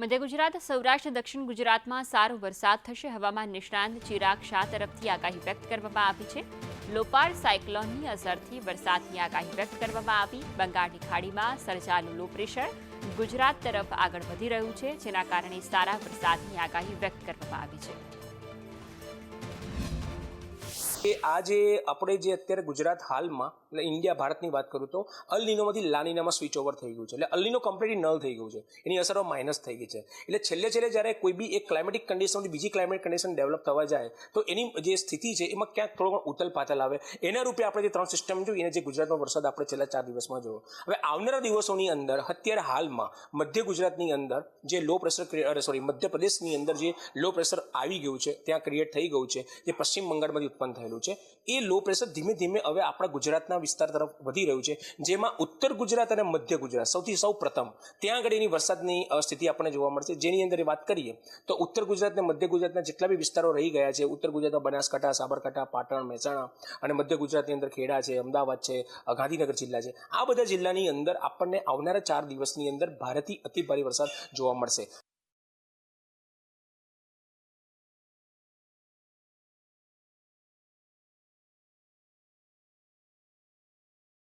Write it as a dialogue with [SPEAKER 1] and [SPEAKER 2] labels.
[SPEAKER 1] મધ્ય ગુજરાત, સૌરાષ્ટ્ર, દક્ષિણ ગુજરાતમાં સારો વરસાદ થશે. હવામાન નિષ્ણાંત ચિરાગ શાહ તરફથી આગાહી વ્યક્ત કરવામાં આવી છે. લોપાર સાયક્લોનની અસરથી વરસાદની આગાહી વ્યક્ત કરવામાં આવી. બંગાળની ખાડીમાં સર્જાયેલું લો પ્રેશર ગુજરાત તરફ આગળ વધી રહ્યું છે, જેના કારણે સારા વરસાદની આગાહી વ્યક્ત કરવામાં આવી છે.
[SPEAKER 2] કે આ જે આપણે જે અત્યારે ગુજરાત હાલમાં, એટલે ઇન્ડિયા, ભારતની વાત કરું તો અલ નીનોમાંથી લાનીનામાં સ્વિચ ઓવર થઈ ગયું છે. એટલે અલ નીનો કમ્પ્લીટલી નલ થઈ ગયું છે. એની અસરો માઇનસ થઈ ગઈ છે. એટલે છેલ્લે છેલ્લે જ્યારે કોઈ બી એક ક્લાઇમેટિક કન્ડિશનથી બીજી ક્લાઇમેટ કન્ડિશન ડેવલપ થવા જાય, તો એની જે સ્થિતિ છે, એમાં ક્યાંક થોડો ઘણો ઉથલ પાથલ આવે. એના રૂપે આપણે જે ત્રણ સિસ્ટમ જોઈ એને જે ગુજરાતમાં વરસાદ આપણે છેલ્લા ચાર દિવસમાં જોયો. હવે આવનારા દિવસોની અંદર, અત્યારે હાલમાં, મધ્ય ગુજરાતની અંદર જે લો પ્રેશર સોરી મધ્યપ્રદેશની અંદર જે લો પ્રેશર આવી ગયું છે, ત્યાં ક્રિએટ થઈ ગયું છે, જે પશ્ચિમ બંગાળમાંથી ઉત્પન્ન થયેલું છે. એ લો પ્રેશર ધીમે ધીમે હવે આપણા ગુજરાતના વિસ્તાર તરફ વધી રહ્યું છે. જેમાં ઉત્તર ગુજરાત અને મધ્ય ગુજરાત સૌથી સૌ પ્રથમ ત્યાં આગળ એની વરસાદની સ્થિતિ આપણને જોવા મળશે. જેની અંદર વાત કરીએ, તો ઉત્તર ગુજરાત અને મધ્ય ગુજરાતના જેટલા બી વિસ્તારો રહી ગયા છે, ઉત્તર ગુજરાતમાં બનાસકાંઠા, સાબરકાંઠા, પાટણ, મહેસાણા અને મધ્ય ગુજરાતની અંદર ખેડા છે, અમદાવાદ છે ગાંધીનગર જિલ્લા છે. આ બધા જિલ્લાની અંદર આપણને આવનારા ચાર દિવસની અંદર ભારેથી અતિ ભારે વરસાદ જોવા મળશે.